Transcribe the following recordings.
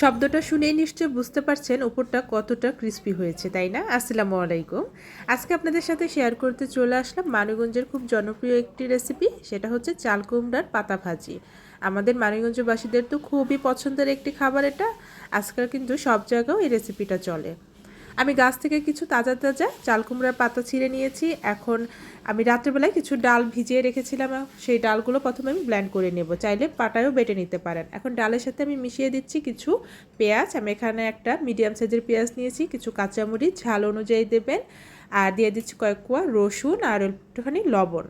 শব্দটা শুনেই নিশ্চয় বুঝতে পারছেন উপরটা কতটা ক্রিস্পি হয়েছে, তাই না? আসসালামু আলাইকুম। আজকে আপনাদের সাথে শেয়ার করতে চলে আসলাম মানিগঞ্জের খুব জনপ্রিয় একটি রেসিপি সেটা হচ্ছে চাল কুমড়ার পাতা ভাজি। আমাদের মানিগঞ্জবাসীদের তো খুবই পছন্দের একটি খাবার এটা। আজকাল কিন্তু সব জায়গাও এই রেসিপিটা চলে। আমি গাছ থেকে কিছু তাজা তাজা চাল কুমড়ার পাতা ছিঁড়ে নিয়েছি। এখন আমি রাত্রেবেলায় কিছু ডাল ভিজিয়ে রেখেছিলাম। সেই ডালগুলো প্রথমে আমি ব্ল্যান্ড করে নেব। চাইলে পাটায়ও বেটে নিতে পারেন। এখন ডালের সাথে আমি মিশিয়ে দিচ্ছি কিছু পেঁয়াজ। আমি এখানে একটা মিডিয়াম সাইজের পেঁয়াজ নিয়েছি। কিছু কাঁচামরিচ, ঝাল অনুযায়ী দেবেন। আর দিয়ে দিচ্ছি কয়েক কোয়া রসুন আর একটুখানি লবণ।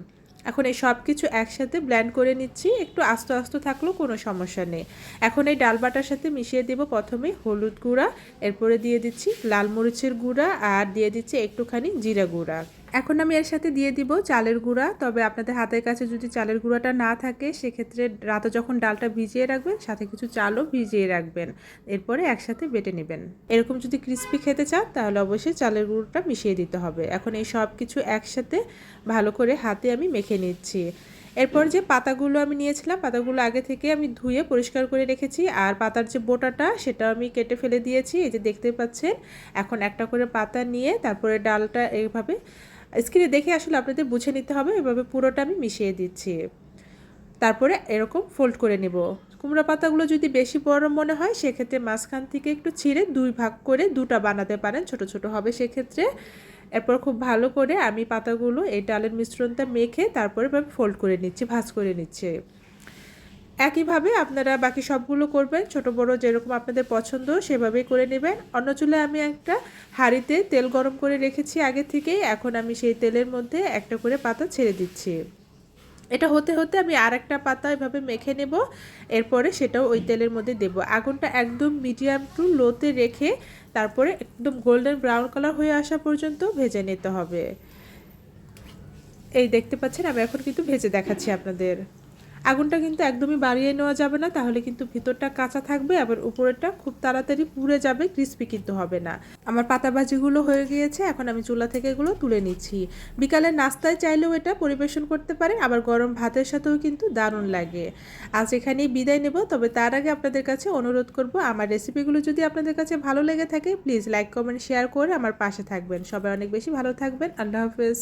এখন এই সব কিছু একসাথে ব্ল্যান্ড করে নিচ্ছি, একটু আস্তে আস্তে থাকলেও কোনো সমস্যা নেই। এখন এই ডাল বাটার সাথে মিশিয়ে দেব প্রথমে হলুদ গুঁড়া, এরপরে দিয়ে দিচ্ছি লাল মরিচের গুঁড়া, আর দিয়ে দিচ্ছি একটুখানি জিরা গুঁড়া। এখন আমি এর সাথে দিয়ে দিব চালের গুঁড়া। তবে আপনাদের হাতের কাছে যদি চালের গুঁড়াটা না থাকে, সেক্ষেত্রে রাতে যখন ডালটা ভিজিয়ে রাখবেন, সাথে কিছু চালও ভিজিয়ে রাখবেন। এরপরে একসাথে বেটে নেবেন। এরকম যদি ক্রিস্পি খেতে চান, তাহলে অবশ্যই চালের গুঁড়োটা মিশিয়ে দিতে হবে। এখন এই সব কিছু একসাথে ভালো করে হাতে আমি মেখে নিচ্ছি। এরপর যে পাতাগুলো আমি নিয়েছিলাম, পাতাগুলো আগে থেকে আমি ধুয়ে পরিষ্কার করে রেখেছি। আর পাতার যে বোটাটা, সেটা আমি কেটে ফেলে দিয়েছি। এই যে দেখতে পাচ্ছেন, এখন একটা করে পাতা নিয়ে তারপরে ডালটা এইভাবে স্ক্রিনে দেখে আসলে আপনাদের বুঝে নিতে হবে, এভাবে পুরোটা আমি মিশিয়ে দিচ্ছি। তারপরে এরকম ফোল্ড করে নেব। কুমড়া পাতাগুলো যদি বেশি বড় মনে হয়, সেক্ষেত্রে মাঝখান থেকে একটু ছিঁড়ে দুই ভাগ করে দুটা বানাতে পারেন, ছোট ছোট হবে সেক্ষেত্রে। এরপর খুব ভালো করে আমি পাতাগুলো এই ডালের মিশ্রণটা মেখে তারপরে ফোল্ড করে নিচ্ছি, ভাজ করে নিচ্ছি। একইভাবে আপনারা বাকি সবগুলো করবেন, ছোট বড় যেরকম আপনাদের পছন্দ সেভাবেই করে নেবেন। অন্য চুলে আমি একটা হাঁড়িতে তেল গরম করে রেখেছি আগে থেকেই। এখন আমি সেই তেলের মধ্যে একটা করে পাতা ছেড়ে দিচ্ছি। এটা হতে হতে আমি আর একটা পাতা এভাবে মেখে নেব, এরপরে সেটাও ওই তেলের মধ্যে দেব। আগুনটা একদম মিডিয়াম টু লোতে রেখে তারপরে একদম গোল্ডেন ব্রাউন কালার হয়ে আসা পর্যন্ত ভেজে নিতে হবে। এই দেখতে পাচ্ছেন, আমি এখন কিন্তু ভেজে দেখাচ্ছি আপনাদের। আগুনটা কিন্তু একদমই বাড়িয়ে নেওয়া যাবে না, তাহলে কিন্তু ভিতরটা কাঁচা থাকবে, আবার উপরেরটা খুব তাড়াতাড়ি পুড়ে যাবে ক্রিস্পি কিন্তু হবে না। আমার পাতাবাজিগুলো হয়ে গিয়েছে, এখন আমি চুলা থেকে এগুলো তুলে নিচ্ছি। বিকালের নাস্তায় চাইলেও এটা পরিবেশন করতে পারে, আবার গরম ভাতের সাথেও কিন্তু দারুণ লাগে। আজ এখানেই বিদায় নেব, তবে তার আগে আপনাদের কাছে অনুরোধ করব, আমার রেসিপিগুলো যদি আপনাদের কাছে ভালো লেগে থাকে প্লিজ লাইক কমেন্ট শেয়ার করে আমার পাশে থাকবেন। সবাই অনেক বেশি ভালো থাকবেন, আল্লাহ হাফেজ।